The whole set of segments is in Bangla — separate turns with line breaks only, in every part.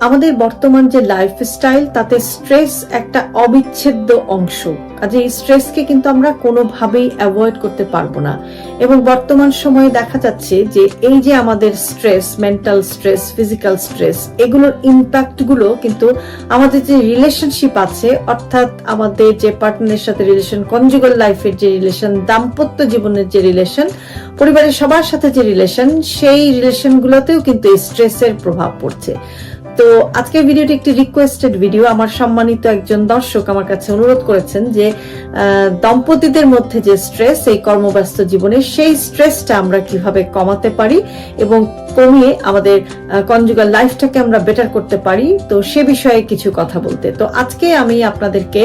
আমাদের বর্তমান যে লাইফস্টাইল তাতে স্ট্রেস একটা অবিচ্ছেদ্য অংশ। কাজে এই স্ট্রেসকে কিন্তু আমরা কোনোভাবেই অ্যাভয়েড করতে পারব না। এবং বর্তমান সময়ে দেখা যাচ্ছে যে এই যে আমাদের stress mental stress physical stress এগুলোর ইম্প্যাক্টগুলো কিন্তু আমাদের যে রিলেশনশিপ আছে, অর্থাৎ আমাদের যে পার্টনারের সাথে রিলেশন কনজুগাল লাইফের যে রিলেশন দাম্পত্য জীবনের যে রিলেশন পরিবারের সবার সাথে যে রিলেশন সেই রিলেশনগুলোতেও কিন্তু এই স্ট্রেসের প্রভাব পড়ছে। তো আজকের ভিডিওটি একটি রিকোয়েস্টেড ভিডিও আমার সম্মানিত একজন দর্শক আমার কাছে অনুরোধ করেছেন যে দম্পতিদের মধ্যে যে স্ট্রেস এই কর্মব্যস্ত জীবনে সেই স্ট্রেসটা আমরা কীভাবে কমাতে পারি এবং কমিয়ে আমাদের কনজুগাল লাইফটাকে আমরা বেটার করতে পারি, তো সে বিষয়ে কিছু কথা বলতে। তো আজকে আমি আপনাদেরকে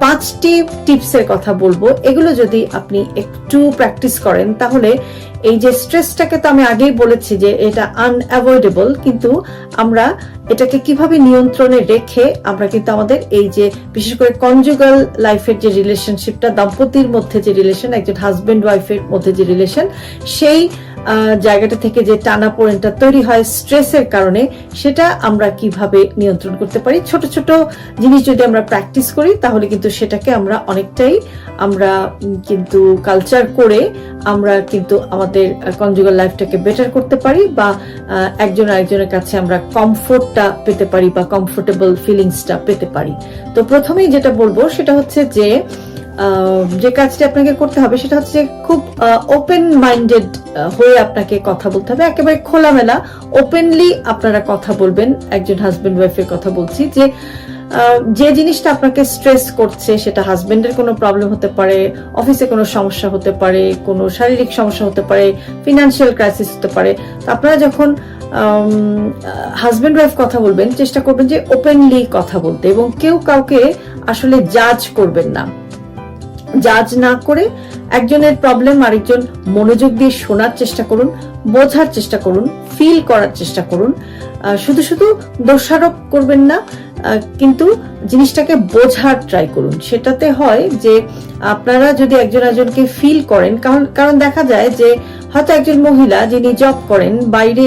পাঁচটি টিপসের কথা বলব। এগুলো যদি আপনি একটু প্র্যাকটিস করেন, তাহলে এই যে স্ট্রেসটাকে তো আমি আগেই বলেছি যে এটা আনঅ্যাভয়েডেবল কিন্তু আমরা এটাকে কীভাবে নিয়ন্ত্রণে রেখে আমরা কিন্তু আমাদের এই যে বিশেষ করে কনজুগাল লাইফের যে রিলেশনশিপটা দম্পতির মধ্যে যে রিলেশন একজন হাজবেন্ড ওয়াইফের মধ্যে যে রিলেশন সেই জায়গাটা থেকে যে টানা পোড়েনটা তৈরি হয় স্ট্রেসের কারণে, সেটা আমরা কীভাবে নিয়ন্ত্রণ করতে পারি? ছোট ছোট জিনিস যদি আমরা প্র্যাকটিস করি, তাহলে কিন্তু সেটাকে আমরা অনেকটাই আমরা কিন্তু কালচার করে আমরা কিন্তু আমাদের কনজুগাল লাইফটাকে বেটার করতে পারি বা একজন আরেকজনের কাছে আমরা কমফোর্টটা পেতে পারি বা কমফোর্টেবল ফিলিংসটা পেতে পারি। তো প্রথমেই যেটা বলব, সেটা হচ্ছে যে যে কাজটি আপনাকে করতে হবে সেটা হচ্ছে খুব ওপেন মাইন্ডেড হয়ে আপনাকে কথা বলতে হবে। একেবারে খোলামেলা ওপেনলি আপনারা কথা বলবেন। একজন হাজবেন্ড ওয়াইফের কথা বলছি যে যে জিনিসটা আপনাকে স্ট্রেস করছে সেটা হাজবেন্ডের কোনো প্রবলেম হতে পারে অফিসে কোনো সমস্যা হতে পারে, কোনো শারীরিক সমস্যা হতে পারে ফিনান্সিয়াল ক্রাইসিস হতে পারে। তো আপনারা যখন হাজবেন্ড ওয়াইফ কথা বলবেন, চেষ্টা করবেন যে ওপেনলি কথা বলতে এবং কেউ কাউকে আসলে জাজ করবেন না। জাজ না করে একজনের প্রবলেম আরেকজন মনোযোগ দিয়ে শোনার চেষ্টা করুন, বোঝার চেষ্টা করুন ফিল করার চেষ্টা করুন। শুধু শুধু দোষারোপ করবেন না কিন্তু জিনিসটাকে বোঝার ট্রাই করুন। সেটাতে হয় যে আপনারা যদি একজন একজনকে ফিল করেন, কারণ কারণ দেখা যায় যে হয়তো একজন মহিলা যিনি জব করেন, বাইরে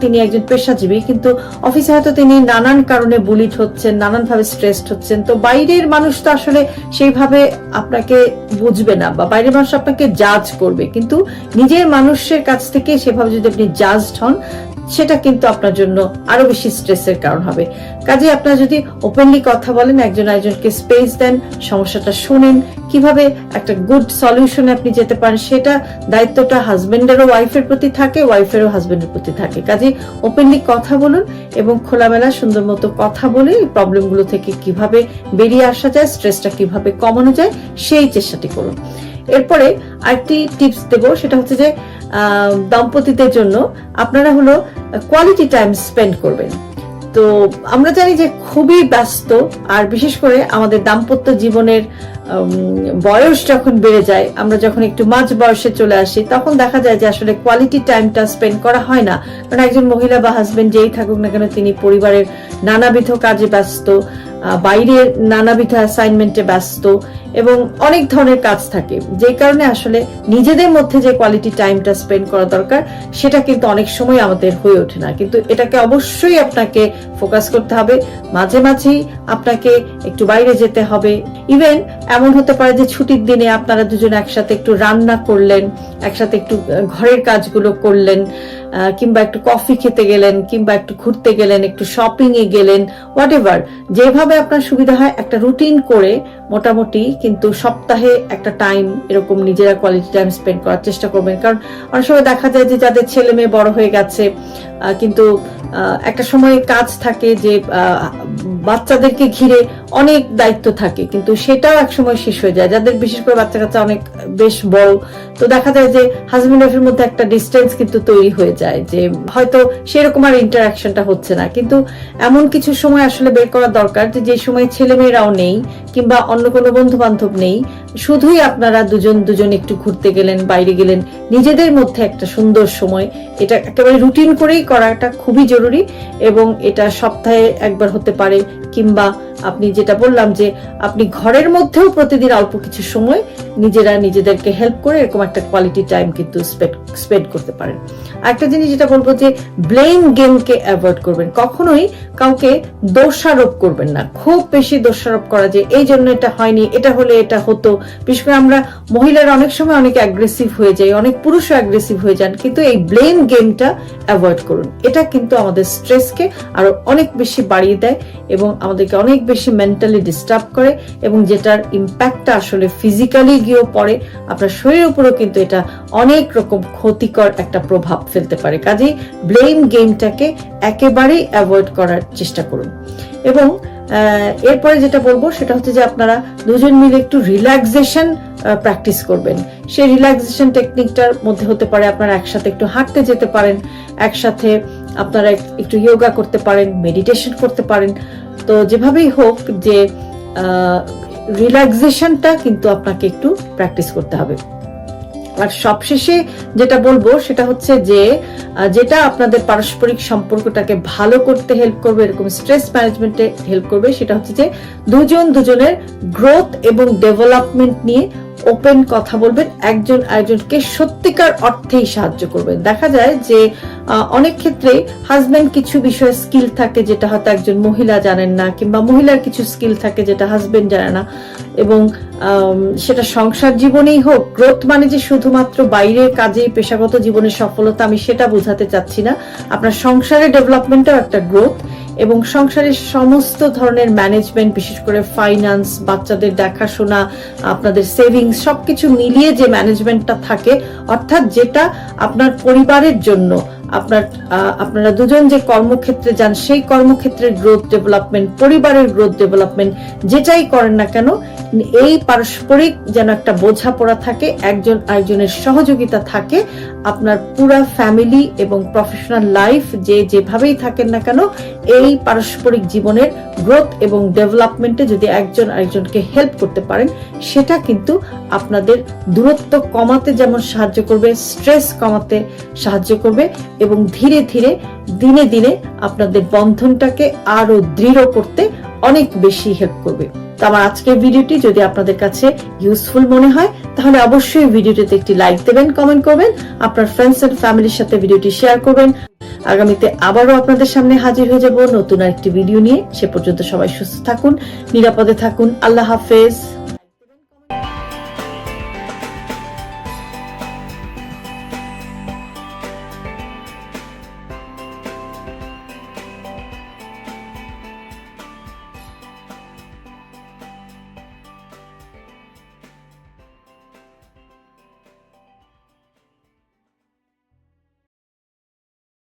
তিনি একজন পেশাজীবী, কিন্তু অফিসে হয়তো তিনি নানান কারণে বুলিট হচ্ছেন নানান ভাবে স্ট্রেসড হচ্ছেন। তো বাইরের মানুষ তো আসলে সেইভাবে আপনাকে বুঝবে না বা বাইরের মানুষ আপনাকে জাজ করবে। কিন্তু নিজের মানুষের কাছ থেকে সেভাবে যদি আপনি জাজড হন সেটা কিন্তু আপনার জন্য আরও বেশি স্ট্রেসের কারণ হবে। কাজে আপনারা যদি ওপেনলি কথা বলেন, একজন একজনকে স্পেস দেন, সমস্যাটা শুনেন, কীভাবে একটা গুড সলিউশনে আপনি যেতে পারেন, সেটা দায়িত্বটা হাজবেন্ডেরও ওয়াইফের প্রতি থাকে ওয়াইফেরও হাজবেন্ডের প্রতি থাকে। কাজে ওপেনলি কথা বলুন এবং খোলামেলা, সুন্দর মতো কথা বলে এই প্রবলেমগুলো থেকে কীভাবে বেরিয়ে আসা যায় স্ট্রেসটা কীভাবে কমানো যায়, সেই চেষ্টাটি করুন। এরপরে আরেকটি টিপস দেব, সেটা হচ্ছে যে দম্পতিদের জন্য আপনারা হলো কোয়ালিটি টাইম স্পেন্ড করবেন। তো আমরা জানি যে খুবই ব্যস্ত, আর বিশেষ করে আমাদের দাম্পত্য জীবনের বয়স যখন বেড়ে যায়, আমরা যখন একটু মাঝ বয়সে চলে আসি, তখন দেখা যায় যে আসলে কোয়ালিটি টাইমটা স্পেন্ড করা হয় না। কারণ একজন মহিলা বা হাজবেন্ড যেই থাকুক না কেন, তিনি পরিবারের নানাবিধ কাজে ব্যস্ত বাইরের নানাবিধ অ্যাসাইনমেন্টে ব্যস্ত এবং অনেক ধরনের কাজ থাকে। যে কারণে আসলে নিজেদের মধ্যে যে কোয়ালিটি টাইমটা স্পেন্ড করা দরকার, সেটা কিন্তু অনেক সময় আমাদের হয়ে ওঠে না। কিন্তু এটাকে অবশ্যই আপনাকে ফোকাস করতে হবে। মাঝে মাঝেই আপনাকে একটু বাইরে যেতে হবে। ইভেন এমন হতে পারে যে ছুটির দিনে আপনারা দুজন একসাথে একটু রান্না করলেন, একসাথে একটু ঘরের কাজগুলো করলেন কিংবা একটু কফি খেতে গেলেন, কিংবা একটু ঘুরতে গেলেন, একটু শপিং এ গেলেন হোয়াট এভার যেভাবে আপনার সুবিধা হয় একটা রুটিন করে মোটামুটি কিন্তু সপ্তাহে একটা টাইম এরকম নিজেরা কোয়ালিটি টাইম স্পেন্ড করার চেষ্টা করবেন। কারণ অনেক সময় দেখা যায় যে যাদের ছেলে মেয়ে বড় হয়ে গেছে কিন্তু একটা সময় কাজ থাকে যে বাচ্চাদেরকে ঘিরে অনেক দায়িত্ব থাকে, কিন্তু সেটাও এক সময় শেষ হয়ে যায়। যাদের বিশেষ করে বাচ্চা কাচ্চা অনেক বেশ বড়, তো দেখা যায় যে হাজবেন্ড ওয়াইফের মধ্যে একটা ডিস্টেন্স কিন্তু তৈরি হয়ে যায় যে হয়তো সেরকম আর ইন্টারাকশনটা হচ্ছে না। কিন্তু এমন কিছু সময় আসলে বের করা দরকার যে যে সময় ছেলে মেয়েরাও নেই কিংবা অন্য কোনো বন্ধু বান্ধব নেই। শুধুই আপনারা দুজন দুজন একটু ঘুরতে গেলেন, বাইরে গেলেন, নিজেদের মধ্যে একটা সুন্দর সময়, এটা একেবারে রুটিন করেই করাটা খুবই জরুরি এবং এটা সপ্তাহে একবার হতে পারে। কিংবা আপনি যেটা বললাম যে আপনি ঘরের মধ্যেও প্রতিদিন অল্প কিছু সময় নিজেরা নিজেদেরকে হেল্প করে এরকম একটা কোয়ালিটি টাইম কিন্তু স্পেন্ড করতে পারেন। একটা জিনিস যেটা বলব যে ব্লেম গেমকে অ্যাভয়েড করবেন। কখনোই কাউকে দোষারোপ করবেন না। খুব বেশি দোষারোপ করা যে এই জন্য এটা হয়নি, এটা হলে এটা হতো। বিশেষ করে আমরা মহিলারা অনেক সময় অনেক অ্যাগ্রেসিভ হয়ে যাই, অনেক পুরুষও অ্যাগ্রেসিভ হয়ে যান, কিন্তু এই ব্লেম গেমটা অ্যাভয়েড করুন। এটা কিন্তু আমাদের স্ট্রেসকে আরও অনেক বেশি বাড়িয়ে দেয় এবং আমাদেরকে অনেক বেশি মেন্টালি ডিস্টার্ব করে এবং যেটার ইম্প্যাক্টটা আসলে ফিজিক্যালি গিয়েও পড়ে, আপনার শরীরের উপরেও কিন্তু এটা অনেক রকম ক্ষতিকর একটা প্রভাব ফেলতে পারে। কাজেই ব্লেম গেমটাকে একেবারেই অ্যাভয়েড করার চেষ্টা করুন। এবং এরপরে যেটা বলব সেটা হচ্ছে যে আপনারা দুজন মিলে একটু রিল্যাক্সেশন প্র্যাকটিস করবেন। সেই রিল্যাক্সেশন টেকনিকটার মধ্যে হতে পারে আপনারা একসাথে একটু হাঁটতে যেতে পারেন, একসাথে আপনারা একটু যোগা করতে পারেন মেডিটেশন করতে পারেন। তো যেভাবেই হোক যে রিল্যাক্সেশনটা কিন্তু আপনাকে একটু প্র্যাকটিস করতে হবে। আর সবশেষে যেটা বলব সেটা হচ্ছে যে যেটা আপনাদের পারস্পরিক সম্পর্কটাকে ভালো করতে হেল্প করবে, এরকম স্ট্রেস ম্যানেজমেন্টে হেল্প করবে, সেটা হচ্ছে যে, দুজন দুজনের গ্রোথ এবং ডেভেলপমেন্ট নিয়ে ওপেন কথা বলবেন, একজন আরেকজনকে সত্যিকার অর্থেই সাহায্য করবেন। দেখা যায় যে অনেক ক্ষেত্রে হাজবেন্ড কিছু বিষয়ে স্কিল থাকে যেটা হয়তো একজন মহিলা জানেন না, কিংবা মহিলার কিছু স্কিল থাকে যেটা হাজবেন্ড জানে না, এবং সেটা সংসার জীবনেই হোক গ্রোথ মানে যে শুধুমাত্র বাইরের কাজে পেশাগত জীবনের সফলতা, আমি সেটা বোঝাতে চাচ্ছি না। আপনার সংসারের ডেভেলপমেন্টও একটা গ্রোথ এবং সংসারের সমস্ত ধরনের ম্যানেজমেন্ট বিশেষ করে ফাইন্যান্স বাচ্চাদের দেখাশোনা, আপনাদের সেভিংস সবকিছু মিলিয়ে যে ম্যানেজমেন্টটা থাকে, অর্থাৎ যেটা আপনার পরিবারের জন্য আপনার আপনারা দুজন যে কর্মক্ষেত্রে যান, সেই কর্মক্ষেত্রের গ্রোথ ডেভেলপমেন্ট পরিবারের গ্রোথ ডেভেলপমেন্ট যেটাই করেন না কেন, এই পারস্পরিক যেন একটা বোঝাপড়া থাকে, একজন আরেকজনের সহযোগিতা থাকে, আপনার পুরা ফ্যামিলি এবং প্রফেশনাল লাইফ যে যেভাবেই থাকেন না কেন, এই পারস্পরিক জীবনের গ্রোথ এবং ডেভেলপমেন্টে যদি একজন আরেকজনকে হেল্প করতে পারেন, সেটা কিন্তু আপনাদের দূরত্ব কমাতে যেমন সাহায্য করবে স্ট্রেস কমাতে সাহায্য করবে এবং ধীরে ধীরে, দিনে দিনে আপনাদের বন্ধনটাকে আরও দৃঢ় করতে অনেক বেশি হেল্প করবে। তো আমার আজকের ভিডিওটি যদি আপনাদের কাছে ইউজফুল মনে হয়, তাহলে অবশ্যই ভিডিওটিতে একটি লাইক দেবেন কমেন্ট করবেন, আপনার ফ্রেন্ডস এন্ড ফ্যামিলির সাথে ভিডিওটি শেয়ার করবেন। আগামীতে আবারও আপনাদের সামনে হাজির হয়ে যাব নতুন একটি ভিডিও নিয়ে। সে পর্যন্ত সবাই সুস্থ থাকুন, নিরাপদে থাকুন। আল্লাহ হাফেজ।